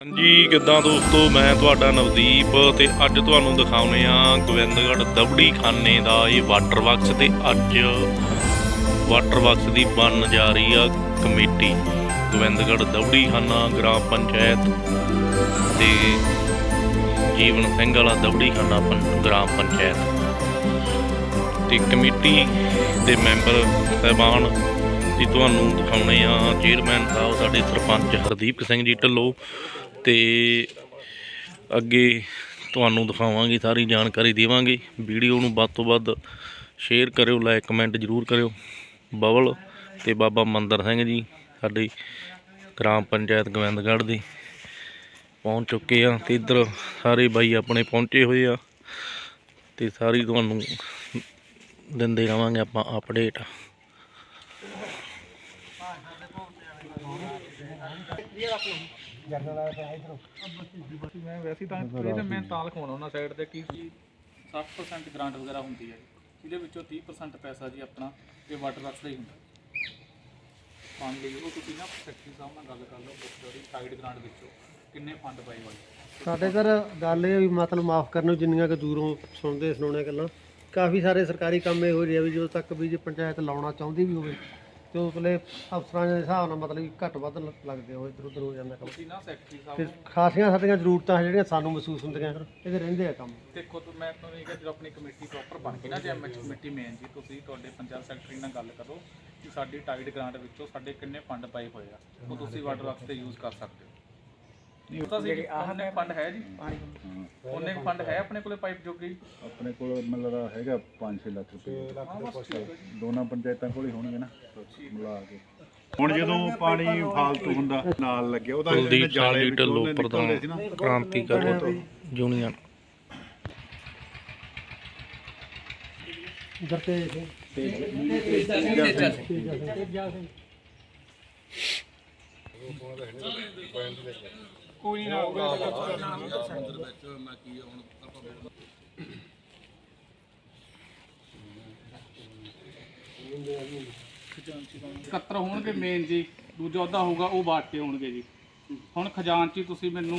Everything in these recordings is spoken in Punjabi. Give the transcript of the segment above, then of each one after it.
ਹਾਂਜੀ, ਕਿੱਦਾਂ ਦੋਸਤੋ? ਮੈਂ ਤੁਹਾਡਾ ਨਵਦੀਪ ਤੇ ਅੱਜ ਤੁਹਾਨੂੰ ਦਿਖਾਉਨੇ ਆ ਗੋਬਿੰਦਗੜ੍ਹ ਦਬੜੀ ਖਾਨੇ ਦਾ ਇਹ ਵਾਟਰ ਵਰਕਸ ਤੇ ਅੱਜ ਵਾਟਰ ਵਰਕਸ ਦੀ ਬਣ ਜਾ ਰਹੀ ਆ ਕਮੇਟੀ, ਗੋਬਿੰਦਗੜ੍ਹ ਦਬੜੀ ਖਾਨਾ ਗ੍ਰਾਮ ਪੰਚਾਇਤ ਤੇ ਜੀਵਨ ਸਿੰਘ ਵਾਲਾ ਦਬੜੀ ਖਾਨਾ ਪੰ- ਗ੍ਰਾਮ ਪੰਚਾਇਤ ਤੇ ਕਮੇਟੀ ਦੇ ਮੈਂਬਰ ਸਹਿਬਾਨ ਜੀ, ਤੁਹਾਨੂੰ ਦਿਖਾਉਣੇ ਆ ਚੇਅਰਮੈਨ ਸਾਹਿਬ, ਸਾਡੇ ਸਰਪੰਚ ਹਰਦੀਪ ਸਿੰਘ ਜੀ ਢੱਲੋ। ਤੇ ਅੱਗੇ ਤੁਹਾਨੂੰ ਦਿਖਾਵਾਂਗੇ, ਸਾਰੀ ਜਾਣਕਾਰੀ ਦੇਵਾਂਗੇ। ਵੀਡੀਓ ਨੂੰ ਵੱਧ ਤੋਂ ਵੱਧ ਸ਼ੇਅਰ ਕਰਿਓ ਲਾਈਕ ਕਮੈਂਟ ਜ਼ਰੂਰ ਕਰਿਓ। ਬਬਲ ਤੇ ਬਾਬਾ ਮੰਦਰ ਸਿੰਘ ਜੀ ਸਾਡੇ ਗ੍ਰਾਮ ਪੰਚਾਇਤ ਗੋਬਿੰਦਗੜ੍ਹ ਦੇ ਪਹੁੰਚ ਚੁੱਕੇ ਆ ਤੇ ਇੱਧਰ ਸਾਰੇ ਬਾਈ ਆਪਣੇ ਪਹੁੰਚੇ ਹੋਏ ਆ ਤੇ ਸਾਰੀ ਤੁਹਾਨੂੰ ਦਿੰਦੇ ਰਵਾਂਗੇ ਆਪਾਂ ਅਪਡੇਟ ਮੈਂ ਵੈਸੇ ਤਾਂ ਇਹਦੇ ਮੈਂ ਤਾਂ ਲਿਖਾਉਣਾ ਉਹਨਾਂ ਸਾਈਡ ਤੇ ਕਿ 60% ਗ੍ਰਾਂਟ ਵਗੈਰਾ ਹੁੰਦੀ ਹੈ। ਜਿਹਦੇ ਵਿੱਚੋਂ 30% ਪੈਸਾ ਜੀ ਆਪਣਾ ਇਹ ਵਾਟਰ ਵਰਕਸ ਦਾ ਹੀ ਹੁੰਦਾ। ਫੰਡ ਲਈ ਉਹ ਤੁਸੀਂ ਨਾ ਸੈਕਟਰੀ ਸਾਹਿਬ ਨਾਲ ਗੱਲ ਕਰ ਲਓ ਬੁੱਕ ਸਾਈਡ ਗ੍ਰਾਂਟ ਵਿੱਚੋਂ ਕਿੰਨੇ ਫੰਡ ਪਏ ਹੋਏ ਸਾਡੇ ਸਰ ਗੱਲ ਇਹ ਵੀ ਮਤਲਬ ਮਾਫ ਕਰਨ ਨੂੰ ਜਿੰਨੀਆਂ ਕਿ ਦੂਰੋਂ ਸੁਣਦੇ ਸੁਣਾਉਣੇ ਗੱਲਾਂ। ਕਾਫੀ ਸਾਰੇ ਸਰਕਾਰੀ ਕੰਮ ਇਹੋ ਜਿਹੇ ਆ ਵੀ ਜਦੋਂ ਤੱਕ ਵੀ ਜੇ ਪੰਚਾਇਤ ਲਾਉਣਾ ਚਾਹੁੰਦੀ ਵੀ ਹੋਵੇ ਤੇ ਉਸਲੇ ਅਫਸਰਾਂ ਦੇ ਹਿਸਾਬ ਨਾਲ ਮਤਲਬ ਕਿ ਘੱਟ ਵੱਧ ਲ- ਲੱਗਦੇ ਹੋ ਇੱਧਰ ਉੱਧਰ ਹੋ ਜਾਂਦਾ ਕੰਮ। ਤੁਸੀਂ ਨਾ ਸੈਕਟਰੀ ਸਾਹਿਬ ਫਿਰ ਖਾਸੀਆਂ ਸਾਡੀਆਂ ਜ਼ਰੂਰਤਾਂ ਜਿਹੜੀਆਂ ਸਾਨੂੰ ਮਹਿਸੂਸ ਹੁੰਦੀਆਂ ਫਿਰ ਇਹਦੇ ਰਹਿੰਦੇ ਆ ਕੰਮ। ਦੇਖੋ ਤਾਂ ਮੈਂ ਤੁਹਾਨੂੰ ਇਹ ਕਿਹਾ ਜਦੋਂ ਆਪਣੀ ਕਮੇਟੀ ਪ੍ਰੋਪਰ ਬਣ ਗਈ ਨਾ ਜੇ ਐਮਐਚ ਕਮੇਟੀ ਮੇਨ ਜੀ ਤੁਸੀਂ ਤੁਹਾਡੇ ਪੰਚਾਇਤ ਸੈਕਟਰੀ ਨਾਲ ਗੱਲ ਕਰੋ ਕਿ ਸਾਡੀ ਟਾਈਡ ਗ੍ਰਾਂਟ ਵਿੱਚੋਂ ਸਾਡੇ ਕਿੰਨੇ ਫੰਡ ਪਏ ਹੋਏ ਆ ਉਹ ਤੁਸੀਂ ਵਾਟਰ ਵਰਕਸ ਤੇ ਯੂਜ਼ ਕਰ ਸਕਦੇ ਹੋ। ਨਹੀਂ ਪਤਾ ਸੀ ਉਹਨੇ ਫੰਡ ਹੈ ਜੀ। ਉਹਨੇ ਫੰਡ ਹੈ ਆਪਣੇ ਕੋਲੇ ਪਾਈਪ ਜੋਗੀ ਆਪਣੇ ਕੋਲ ਮਤਲਬ ਹੈਗਾ 5-6 ਲੱਖ ਰੁਪਏ। ਦੋਨਾਂ ਪੰਚਾਇਤਾਂ ਕੋਲ ਹੀ ਹੋਣਗੇ ਨਾ। ਮਿਲਾ ਕੇ। ਹੁਣ ਜਦੋਂ ਪਾਣੀ ਫਾਲਤੂ ਹੁੰਦਾ ਨਾਲ ਲੱਗਿਆ ਉਹਦਾ ਕੁਲਦੀਪ ਸਿੰਘ ਜੀ ਢੱਲੋ ਨਿਕਲਦੇ ਪ੍ਰਧਾਨ ਸੀ ਨਾ। ਕ੍ਰਾਂਤੀਕਾਰੀ ਯੂਨੀਅਨ। ਦਰਤੇ ਇਕੱਤਰ ਹੋਣਗੇ ਮੇਨ ਜੀ ਦੂਜਾ ਉਹਦਾ ਹੋਊਗਾ ਉਹ ਬਾਟ ਕੇ ਹੋਣਗੇ ਜੀ। ਹੁਣ ਖਜ਼ਾਨਚੀ ਤੁਸੀਂ ਮੈਨੂੰ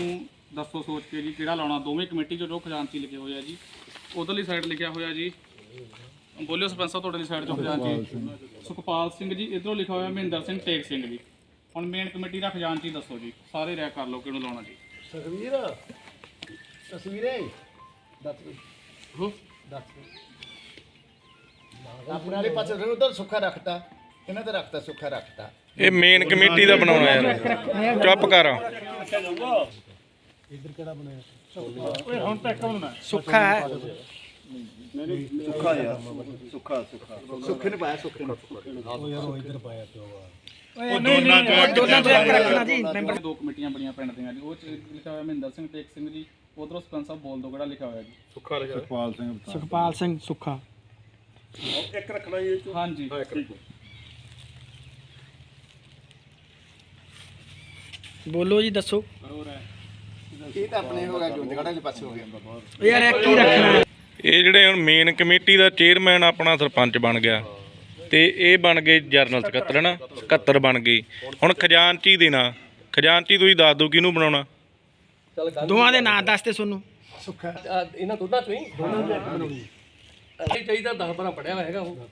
ਦੱਸੋ ਸੋਚ ਕੇ ਜੀ ਕਿਹੜਾ ਲਾਉਣਾ? ਦੋਵੇਂ ਕਮੇਟੀ ਚੋਂ ਜੋ ਖਜ਼ਾਨਚੀ ਲਿਖੇ ਹੋਏ ਆ ਜੀ ਉਧਰਲੀ ਸਾਈਡ ਲਿਖਿਆ ਹੋਇਆ ਜੀ। ਬੋਲਿਓ ਸਰਪੰਚ ਸਾਹਿਬ ਤੁਹਾਡੇ ਸਾਈਡ ਚੋਂ ਖਜ਼ਾਨਚੀ। ਸੁਖਪਾਲ ਸਿੰਘ ਜੀ। ਇਧਰੋਂ ਲਿਖਿਆ ਹੋਇਆ ਮਹਿੰਦਰ ਸਿੰਘ ਟੇਕ ਸਿੰਘ ਜੀ। ਹੁਣ ਮੇਨ ਕਮੇਟੀ ਦਾ ਖਜ਼ਾਨਚੀ ਦੱਸੋ ਜੀ ਸਾਰੇ ਰਹਿ ਕਰ ਲਓ ਕਿਹਨੂੰ ਲਾਉਣਾ ਜੀ। ਤਸਵੀਰ ਤਸਵੀਰੇ ਦੱਸ ਹੂੰ? ਦੱਸ ਆਪਣੇ ਵਾਲੇ ਪਾਸੇ ਰਹੇ ਉਧਰ ਸੁੱਖਾ ਰੱਖਤਾ। ਇਹਨਾਂ ਤੇ ਰੱਖਤਾ ਸੁੱਖਾ ਰੱਖਤਾ। ਇਹ ਮੇਨ ਕਮੇਟੀ ਦਾ ਬਣਾਉਣਾ ਯਾਰ ਚੁੱਪ ਕਰ। ਸੁੱਖੇ ਨੇ ਪਾਇਆ ਸੁੱਖੇ ਨੇ। ਦੋ ਕਮੇਟੀਆਂ ਬਣੀਆਂ ਪਿੰਡ ਦੀਆਂ ਜੀ ਉਹ ਚ ਲਿਖਿਆ ਹੋਇਆ ਮਹਿੰਦਰ ਸਿੰਘ ਟੇਕ ਸਿੰਘ ਜੀ ਉਧਰੋਂ ਸਰਪੰਚ ਸਾਹਿਬ ਬੋਲ ਦੋ ਕਿਹੜਾ ਲਿਖਿਆ ਹੋਇਆ ਜੀ? ਸੁਖਪਾਲ ਸਿੰਘ ਬਤਾ ਸੁਖਪਾਲ ਸਿੰਘ ਸੁੱਖਾ। ਹਾਂਜੀ ਬੋਲੋ ਜੀ ਦੱਸੋ। ਇਹ ਤਾਂ ਆਪਣੇ ਹੋ ਗਿਆ ਜੋਤਗੜ੍ਹ ਵਾਲੇ ਪਾਸੇ ਹੋ ਗਿਆ। ਯਾਰ ਇੱਕ ਹੀ ਰੱਖਣਾ। ਇਹ ਜਿਹੜੇ ਹੁਣ ਮੇਨ ਕਮੇਟੀ ਦਾ ਚੇਅਰਮੈਨ ਆਪਣਾ ਸਰਪੰਚ ਬਣ ਗਿਆ। ਤੇ ਇਹ ਬਣ ਗਏ ਜਰਨਲ ਸਕੱਤਰ ਨਾ ਸਕੱਤਰ ਬਣ ਗਏ। ਹੁਣ ਖਜ਼ਾਨਚੀ ਦੇਣਾ ਖਜ਼ਾਨਚੀ ਤੁਸੀਂ ਦੱਸ ਦਿਓ ਕਿਹਨੂੰ ਬਣਾਉਣਾ? ਦੋਵਾਂ ਦੇ ਨਾਂ ਦੱਸ ਤੇ ਤੁਹਾਨੂੰ ਇਹਨਾਂ ਦੋਨਾਂ ਚੋਂ ਹੀ? ਦੋਨਾਂ ਚੋਂ ਇੱਕ ਬਣਾਉਣੀ ਚਾਹੀਦਾ 10 12 ਪੜਿਆ ਹੋਇਆ ਹੈਗਾ ਉਹ।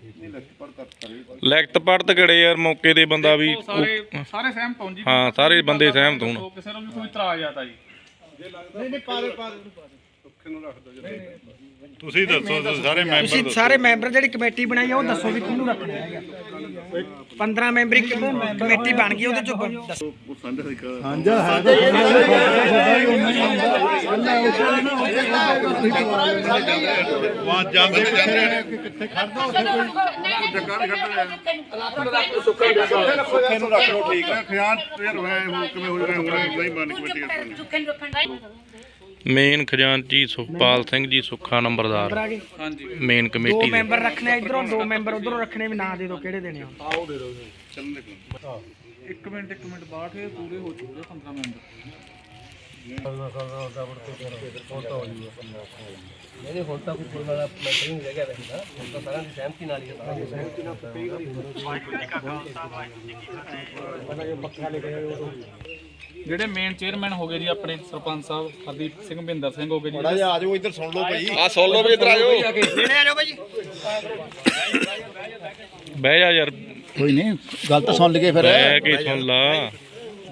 ਲਿਖਤ ਪੜਤ ਕੜੇ ਯਾਰ ਮੌਕੇ ਤੇ ਬੰਦਾ ਵੀ ਸਾਰੇ ਸਾਰੇ ਸਹਿਮਤ ਹੋਣ ਜੀ। ਹਾਂ ਸਾਰੇ ਬੰਦੇ ਸਹਿਮਤ ਹੋਣ। ਕਿਸੇ ਨੂੰ ਵੀ ਕੋਈ ਇਤਰਾਜ਼ ਆ ਤਾਂ ਜੀ। ਤੁਸੀਂ ਦੱਸੋ ਤੁਸੀਂ ਸਾਰੇ ਮੈਂਬਰ ਤੁਸੀਂ ਸਾਰੇ ਮੈਂਬਰ ਜਿਹੜੀ ਕਮੇਟੀ ਬਣਾਈ ਆ ਉਹ ਦੱਸੋ ਵੀ ਕਿਹਨੂੰ ਰੱਖਣਾ ਹੈਗਾ 15 ਮੈਂਬਰੀ ਕਮ- ਕਮੇਟੀ ਬਣ ਗਈ ਉਹਦੇ ਚੋਂ ਬ- ਦੱਸੋ ਵਾਂ ਜਾਂਦੇ ਕਿੱਥੇ ਖੜਦਾ ਉੱਥੇ ਕੋਈ ਜੱਗਾ ਨਹੀਂ ਖੜਦਾ ਸੁੱਖੇ ਨੂੰ ਰੱਖ ਲਓ ਠੀਕ ਹੈ ਖਿਆਲ ਫੇਰ ਹੋਇਆ ਹੁਣ ਕਿਵੇਂ ਹੋ ਰਿਹਾ ਹੁਣ ਨਹੀਂ ਬਣ ਕਮੇਟੀ ਮੇਨ ਖਜ਼ਾਨਚੀ ਸੁਖਪਾਲ ਸਿੰਘ ਜੀ ਸੁੱਖਾ ਨੰਬਰਦਾਰ। ਹਾਂਜੀ। ਮੇਨ ਦੋ ਕਮੇਟੀ ਦੇ ਮੈਂਬਰ ਰੱਖਣੇ ਆ ਇਧਰੋਂ ਦੋ ਮੈਂਬਰ ਉਧਰੋਂ ਰੱਖਣੇ ਵੀ ਨਾਂ ਦੇ ਦਿਓ ਕਿਹੜੇ ਦੇਣੇ ਆ? ਇੱਕ ਮਿੰਟ ਇੱਕ ਮਿੰਟ ਬਾਅਦ ਇਹ ਪੂਰੇ ਹੋ ਚੁੱਕੇ 15 ਮੈਂਬਰ। ਇਹਦੇ ਹੁਣ ਤਾਂ ਕੋਈ ਕੋਈ ਵਾਲਾ ਮੈਟਰ ਨਹੀਂ ਰਹਿ ਗਿਆ ਵੈਸੇ ਤਾਂ। ਹੁਣ ਤਾਂ ਸਾਰਿਆਂ ਦੀ ਸਹਿਮਤੀ ਨਾਲ ਹੀ ਹੈ ਜਿਹੜੇ ਮੇਨ ਚੇਅਰਮੈਨ ਹੋ ਗਏ ਜੀ ਆਪਣੇ ਸਰਪੰਚ ਸਾਹਿਬ ਹਰਦੀਪ ਸਿੰਘ ਮਹਿੰਦਰ ਸਿੰਘ ਹੋ ਗਏ ਜੀ। ਆ ਜਾਓ ਇੱਧਰ ਸੁਣ ਲਓ ਭਾਈ। ਆ ਸੁਣ ਲਓ ਵੀ ਇਧਰ ਆ ਜਾਓ। ਬਹਿ ਜਾ ਯਾਰ। ਕੋਈ ਨਹੀਂ ਗੱਲ ਤਾਂ ਸੁਣ ਲਈਏ ਫਿਰ। ਬਹਿ ਕੇ ਸੁਣ ਲਾ।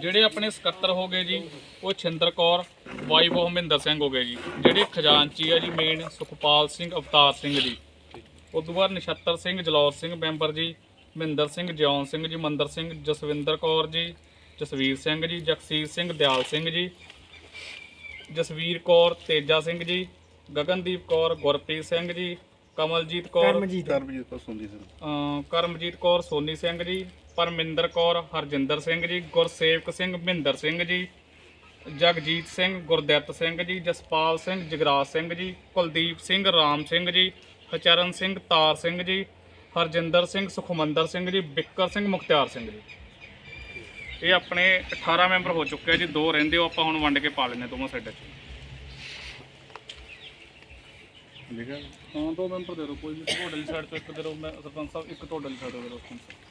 ਜਿਹੜੇ ਆਪਣੇ ਸਕੱਤਰ ਹੋ ਗਏ ਜੀ ਉਹ ਛਿੰਦਰ ਕੌਰ ਵਾਈਫ ਆਫ ਮਹਿੰਦਰ ਸਿੰਘ ਹੋ ਗਏ ਜੀ। ਜਿਹੜੇ ਖਜ਼ਾਨਚੀ ਆ ਜੀ ਮੇਨ ਸੁਖਪਾਲ ਸਿੰਘ ਅਵਤਾਰ ਸਿੰਘ ਜੀ। ਉਸ ਤੋਂ ਬਾਅਦ ਨਛੱਤਰ ਸਿੰਘ ਜਲੌਰ ਸਿੰਘ ਮੈਂਬਰ ਜੀ ਮਹਿੰਦਰ ਸਿੰਘ ਜਿਉਂ ਸਿੰਘ ਜੀ ਮੰਦਰ ਸਿੰਘ ਜਸਵਿੰਦਰ ਕੌਰ ਜੀ ਜਸਵੀਰ ਸਿੰਘ ਜੀ ਜਗਸੀਰ ਸਿੰਘ ਦਿਆਲ ਸਿੰਘ ਜੀ ਜਸਵੀਰ ਕੌਰ ਤੇਜਾ ਸਿੰਘ ਜੀ ਗਗਨਦੀਪ ਕੌਰ ਗੁਰਪ੍ਰੀਤ ਸਿੰਘ ਜੀ ਕਮਲਜੀਤ ਕੌਰ ਕਰਮਜੀਤ ਤੋਂ ਸੁਣਦੀ ਸਰ ਅਮ ਕਰਮਜੀਤ ਕੌਰ ਸੋਨੀ ਸਿੰਘ ਜੀ ਪਰਮਿੰਦਰ ਕੌਰ ਹਰਜਿੰਦਰ ਸਿੰਘ ਜੀ ਗੁਰਸੇਵਕ ਸਿੰਘ ਮਹਿੰਦਰ ਸਿੰਘ ਜੀ ਜਗਜੀਤ ਸਿੰਘ ਗੁਰਦਿੱਤ ਸਿੰਘ ਜੀ ਜਸਪਾਲ ਸਿੰਘ ਜਗਰਾਜ ਸਿੰਘ ਜੀ ਕੁਲਦੀਪ ਸਿੰਘ ਰਾਮ ਸਿੰਘ ਜੀ ਹਚਰਨ ਸਿੰਘ ਤਾਰ ਸਿੰਘ ਜੀ ਹਰਜਿੰਦਰ ਸਿੰਘ ਸੁਖਮੰਦਰ ਸਿੰਘ ਜੀ ਬਿੱਕਰ ਸਿੰਘ ਮੁਖਤਿਆਰ ਸਿੰਘ ਜੀ ਇਹ ਆਪਣੇ 18 ਮੈਂਬਰ ਹੋ ਚੁੱਕੇ ਆ ਜੀ ਦੋ ਰਹਿੰਦੇ ਹੋ ਆਪਾਂ ਹੁਣ ਵੰਡ ਕੇ ਪਾ ਲੈਨੇ ਦੋਵਾਂ ਸਾਈਡਾਂ 'ਚ। ਲਿਖਿਆ ਹਾਂ। ਦੋ ਮੈਂਬਰ ਦੇ ਦਿਓ ਕੋਈ ਵੀ ਤੁਹਾਡੇ ਵਾਲੀ ਸਾਈਡ ਤੋਂ ਇੱਕ ਦੇ ਦਿਓ ਮੈਂ ਸਰਪੰਚ ਸਾਹਿਬ ਇੱਕ ਤੁਹਾਡੇ ਵਾਲੀ ਸਾਈਡ ਤੋਂ ਦੇ ਦਿਓ ਸਰਪੰਚ ਸਾਹਿਬ।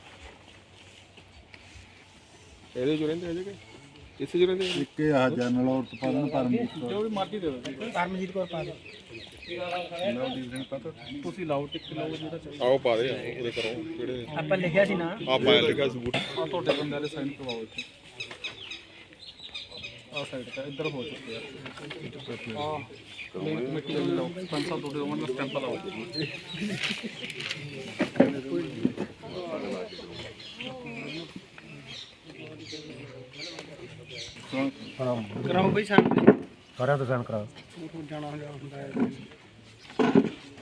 ਇਹਦੇ ਜੋ ਰਹਿੰਦੇ ਹੈਗੇ ਇਸੇ ਜੋ ਰਹਿੰਦੇ ਇੱਕ ਇਹ ਆ ਜਨਰਲ ਔਰਤ ਪਰਨ ਪਰਮਜੀਤ ਜੋ ਵੀ ਮਰਜ਼ੀ ਦੇ ਦਿਓ। ਜੀ ਕਰਮਜੀਤ ਕੌਰ ਪਾ ਪਤਾ ਤੁਸੀਂ ਲਾਓ ਟਿਕ ਲਾਓ ਜਿਹੜਾ ਚਾਹੀਦਾ ਆਓ ਪਾ ਦੇ ਉਹਦੇ ਕਰੋ ਕਿਹੜੇ ਆਪਾਂ ਲਿਖਿਆ ਸੀ ਨਾ। ਆ ਪਾਇਆ ਲਿਖਿਆ ਸਬੂਤ ਆ ਤੁਹਾਡੇ ਬੰਦਿਆਂ ਦੇ ਸਾਈਨ ਕਰਵਾਓ ਇੱਥੇ। ਆ ਸਾਈਡ ਤੇ ਇੱਧਰ ਹੋ ਚੁੱਕੇ ਆ। ਆ ਕਮੇਟੀ ਵਾਲੇ ਲਾਓ। ਸਰਪੰਚ ਸਾਹਿਬ ਤੁਹਾਡੇ ਦੋਵਾਂ ਦਾ ਸਟੈਂਪ ਲਾਓ। ਕਰਾਓ। ਬਈ ਸਾਨੂੰ ਸਾਰਿਆਂ ਤੋਂ ਸਾਈਨ ਕਰਾ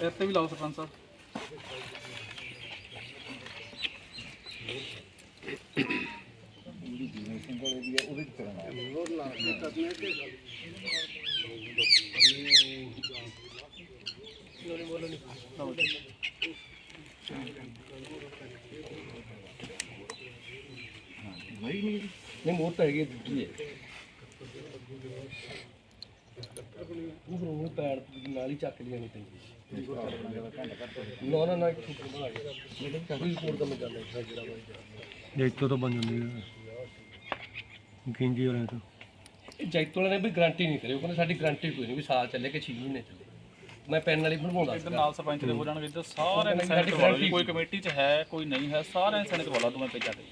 ਇੱਥੇ ਵੀ ਲਾਓ ਸਰਪੰਚ ਸਾਹਿਬ ਨਹੀਂ ਮੋਰ ਤਾਂ ਹੈਗੀ ਹੈ, ਦੂਜੀ ਹੈ ਉਹ ਪੈਰ ਨਾਲ ਹੀ ਚੱਕ ਲਿਆ ਨਹੀਂ ਤੈਨੂੰ ਨਾ ਨਾ ਨਾ ਇੱਕ ਫੁੱਟ ਬਣਾ ਗਿਆ ਕੋਈ ਕੋਡ ਦਾ ਮੈਂ ਗੱਲ ਹੈ ਜਿਹੜਾ ਵਾ ਜੈਤੋ ਤੋਂ ਬਣ ਜਾਂਦੀ ਹੈ। ਗਿੰਜੀ ਵਾਲੇ ਤੋਂ। ਇਹ ਜੈਤੋ ਵਾਲੇ ਨੇ ਵੀ ਗਾਰੰਟੀ ਨਹੀਂ ਕਰੀ ਉਹ ਕਹਿੰਦੇ ਸਾਡੀ ਗਾਰੰਟੀ ਕੋਈ ਨਹੀਂ ਵੀ ਸਾਲ ਚੱਲੇ ਕਿ 6 ਮਹੀਨੇ ਚੱਲੇ। ਮੈਂ ਪੈਨ ਹੀ ਬਣਵਾਉਂਦਾ ਇੱਧਰ ਨਾਲ ਸਰਪੰਚ ਦੇ ਹੋ ਜਾਣਗੇ ਇੱਧਰ ਨੇ ਕਰਵਾ ਲਓ ਜੀ। ਕੋਈ ਕਮੇਟੀ 'ਚ ਹੈ ਕੋਈ ਨਹੀਂ ਹੈ ਸਾਰਿਆਂ ਨੇ ਸਾਈਨ ਕਰਵਾ ਲਓ ਦੋਵੇਂ ਪੇਜਾਂ ਤੇ।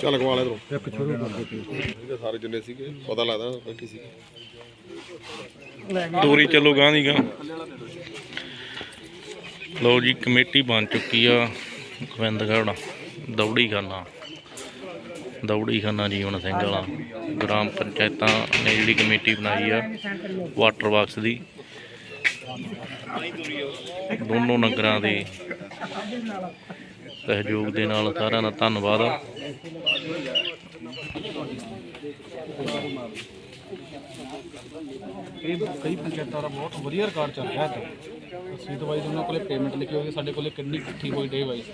ਚੱਲ ਕਮਾ ਲੈ ਤੂੰ। ਇੱਕ ਸ਼ੁਰੂ ਕਰ ਇਹਦੇ ਸਾਰੇ ਜਿੰਨੇ ਸੀਗੇ ਪਤਾ ਲੱਗਦਾ ਬੈਠੀ ਸੀ ਤੋਰੀ ਚੱਲੋ ਗਾਂ ਦੀ ਗਾਂ ਲਓ ਜੀ, ਕਮੇਟੀ ਬਣ ਚੁੱਕੀ ਆ ਗੋਬਿੰਦਗੜ੍ਹ ਦੌੜੀ ਖਾਨਾ ਦੌੜੀ ਖਾਨਾ ਜੀਵਨ ਸਿੰਘ ਵਾਲਾ। ਗ੍ਰਾਮ ਪੰਚਾਇਤਾਂ ਨੇ ਜਿਹੜੀ ਕਮੇਟੀ ਬਣਾਈ ਆ ਵਾਟਰ ਬਾਕਸ ਦੀ। ਦੋਨੋਂ ਨਗਰਾਂ ਦੇ ਸਹਿਯੋਗ ਦੇ ਨਾਲ ਸਾਰਿਆਂ ਦਾ ਧੰਨਵਾਦ। ਇਹ ਕਈ ਪੰਚਾਇਤਾਂ ਦਾ ਬਹੁਤ ਵਧੀਆ ਰਿਕਾਰਡ ਚੱਲ ਰਿਹਾ ਹੈ। ਅਸੀਂ ਤਾਂ ਵਾਈਜ਼ ਉਹਨਾਂ ਕੋਲੇ ਪੇਮੈਂਟ ਲਿਖੀ ਹੋਈ ਹੈ ਸਾਡੇ ਕੋਲੇ ਕਿੰਨੀ ਇਕੱਠੀ ਹੋਈ ਡੇ ਵਾਈਜ਼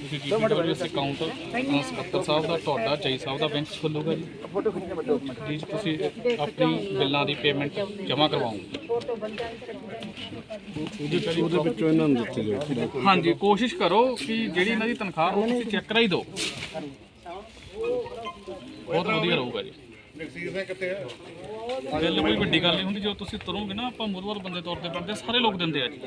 ਤੁਸੀਂ ਕੀ ਡਬਲਯੂਐਸ ਅਕਾਊਂਟ ਸਕੱਤਰ ਸਾਹਿਬ ਦਾ ਤੁਹਾਡਾ ਜੈ ਸਾਹਿਬ ਦਾ ਬੈਂਕ ਖੁੱਲੂਗਾ ਜੀ। ਜੀ ਤੁਸੀਂ ਆਪਣੀ ਬਿੱਲਾਂ ਦੀ ਪੇਮੈਂਟ ਜਮ੍ਹਾਂ ਕਰਵਾਓਗੇ। ਉਹਦੇ ਵਿੱਚੋਂ ਇਹਨਾਂ ਨੂੰ ਦਿੱਤੀ ਜਾਓ ਹਾਂਜੀ ਕੋਸ਼ਿਸ਼ ਕਰੋ ਕਿ ਜਿਹੜੀ ਇਹਨਾਂ ਦੀ ਤਨਖਾਹ ਉਹ ਤੁਸੀਂ ਚੈੱਕ ਕਰਾਈ ਦਿਓ। ਬਹੁਤ ਵਧੀਆ ਰਹੂਗਾ ਜੀ। ਜਗਸੀਰ ਸਿੰਘ ਕਿੱਥੇ ਹੈ ਬਿੱਲ ਕੋਈ ਵੱਡੀ ਗੱਲ ਨਹੀਂ ਹੁੰਦੀ ਜਦੋਂ ਤੁਸੀਂ ਤੁਰੋਗੇ ਨਾ ਆਪਾਂ ਮੁਰਵਰ ਬੰਦੇ ਤੌਰ ਤੇ ਬਣਦੇ ਸਾਰੇ ਲੋਕ ਦਿੰਦੇ ਆ ਜੀ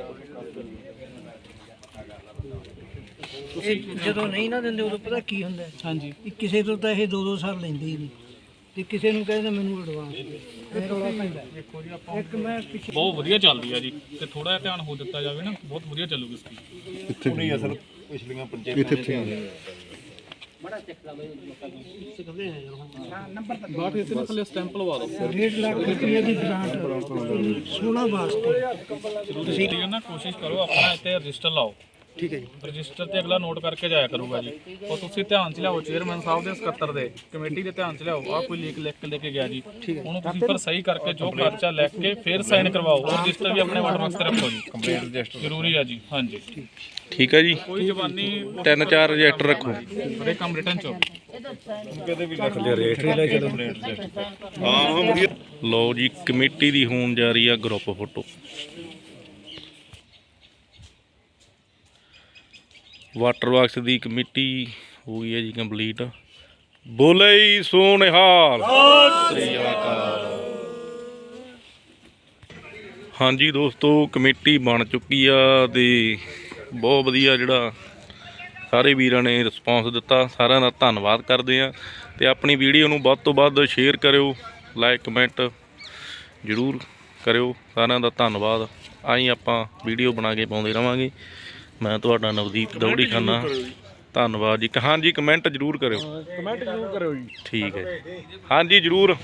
ਜਦੋਂ ਨਹੀਂ ਨਾ ਦਿੰਦੇ ਉਦੋਂ ਪਤਾ ਕੀ ਹੁੰਦਾ? ਹੈ? ਹਾਂਜੀ। ਵੀ ਕਿਸੇ ਤੋਂ ਤਾਂ ਇਹ ਦੋ ਦੋ ਸਾਲ ਲੈਂਦੇ ਹੀ ਨਹੀਂ। ਤੇ ਕਿਸੇ ਨੂੰ ਕਹਿੰਦੇ ਮੈਨੂੰ ਐਡਵਾਂਸ ਦੇ। ਰੌਲਾ ਪੈਂਦਾ। ਦੇਖੋ ਜੀ ਆਪਾਂ ਇੱਕ ਮੈਂ ਪਿੱਛੇ ਬਹੁਤ ਵਧੀਆ ਚੱਲਦੀ ਆ ਜੀ। ਤੇ ਥੋੜਾ ਜਿਹਾ ਧਿਆਨ ਹੋ ਦਿੱਤਾ ਜਾਵੇ ਨਾ ਬਹੁਤ ਵਧੀਆ ਚੱਲੂਗੀ ਸਕੀਮ। ਨਹੀਂ ਅਸਲ ਪਿਛਲੀਆਂ ਪੰਚਾਇਤਾਂ ਕਿੱਥੇ ਬਾਟ ਇੱਥੇ ਨਾ ਥੱਲੇ ਸਟੈਂਪ ਲਵਾ ਦਿਓ ਡੇਢ ਲੱਖ ਰੁਪਏ ਦੀ ਗ੍ਰਾਂਟ 16 ਵਾਸਤੇ। ਤੁਸੀਂ ਨਾ ਕੋਸ਼ਿਸ਼ ਕਰੋ ਆਪਣਾ ਇੱਥੇ ਰਜਿਸਟਰ ਲਾਓ। ਠੀਕ ਹੈ ਜੀ। ਰਜਿਸਟਰ ਤੇ ਅਗਲਾ ਨੋਟ ਕਰਕੇ ਜਾਇਆ ਕਰੂਗਾ ਜੀ। ਉਹ ਤੁਸੀਂ ਧਿਆਨ ਚ ਲਿਆਓ ਚੇਅਰਮੈਨ ਸਾਹਿਬ ਦੇ ਸਕੱਤਰ ਦੇ ਕਮੇਟੀ ਦੇ ਧਿਆਨ ਚ ਲਿਆਓ। ਆ ਕੋਈ ਲੀਕ ਲਿਖ ਕੇ ਲੈ ਕੇ ਗਿਆ ਜੀ ਉਹਨੂੰ ਤੁਸੀਂ ਫਿਰ ਸਹੀ ਕਰਕੇ ਜੋ ਖਰਚਾ ਲਿਖ ਕੇ ਫਿਰ ਸਾਈਨ ਕਰਵਾਓ। ਉਹ ਰਜਿਸਟਰ ਵੀ ਆਪਣੇ ਵਾਟਰ ਬਾਕਸ ਤੇ ਰੱਖੋ ਜੀ। ਕੰਪਲੀਟ ਰਜਿਸਟਰ ਜ਼ਰੂਰੀ ਆ ਜੀ ਹਾਂਜੀ। ਠੀਕ ਹੈ ਜੀ। ਕੋਈ ਜ਼ਬਾਨੀ ਤਿੰਨ ਚਾਰ ਰਜਿਸਟਰ ਰੱਖੋ। ਬੜੇ ਕੰਮ ਰਿਟਰਨ ਚ ਲਓ। ਜੀ ਕਮੇਟੀ ਦੀ ਹੋਣ ਜਾ ਰਹੀ ਆ ਗਰੁੱਪ ਫੋਟੋ ਵਾਟਰ ਵਰਕਸ ਦੀ ਕਮੇਟੀ ਹੋ ਗਈ ਹੈ ਜੀ ਕੰਪਲੀਟ। ਬੋਲੇ ਸੋ ਨਿਹਾਲ ਸ੍ਰੀ ਅਕਾਲ ਹਾਂਜੀ ਦੋਸਤੋ, ਕਮੇਟੀ ਬਣ ਚੁੱਕੀ ਆ ਤੇ ਬਹੁਤ ਵਧੀਆ ਜਿਹੜਾ ਸਾਰੇ ਵੀਰਾਂ ਨੇ ਰਿਸਪੌਂਸ ਦਿੱਤਾ। ਸਾਰਿਆਂ ਦਾ ਧੰਨਵਾਦ ਕਰਦੇ ਆ ਤੇ ਆਪਣੀ ਵੀਡੀਓ ਨੂੰ ਵੱਧ ਤੋਂ ਵੱਧ ਸ਼ੇਅਰ ਕਰਿਓ ਲਾਈਕ ਕਮੈਂਟ ਜਰੂਰ ਕਰਿਓ। ਸਾਰਿਆਂ ਦਾ ਧੰਨਵਾਦ। ਆਈ ਆਪਾਂ ਵੀਡੀਓ ਬਣਾ ਕੇ ਪਾਉਂਦੇ ਰਵਾਂਗੇ। ਮੈਂ ਤੁਹਾਡਾ ਨਵਦੀਪ ਦੌੜੀ ਖਾਨਾ ਧੰਨਵਾਦ ਜੀ। ਹਾਂਜੀ ਕਮੈਂਟ ਜਰੂਰ ਕਰਿਓ। ਕਮੈਂਟ ਜ਼ਰੂਰ ਕਰਿਓ ਜੀ। ਠੀਕ ਹੈ। ਹਾਂਜੀ ਜਰੂਰ।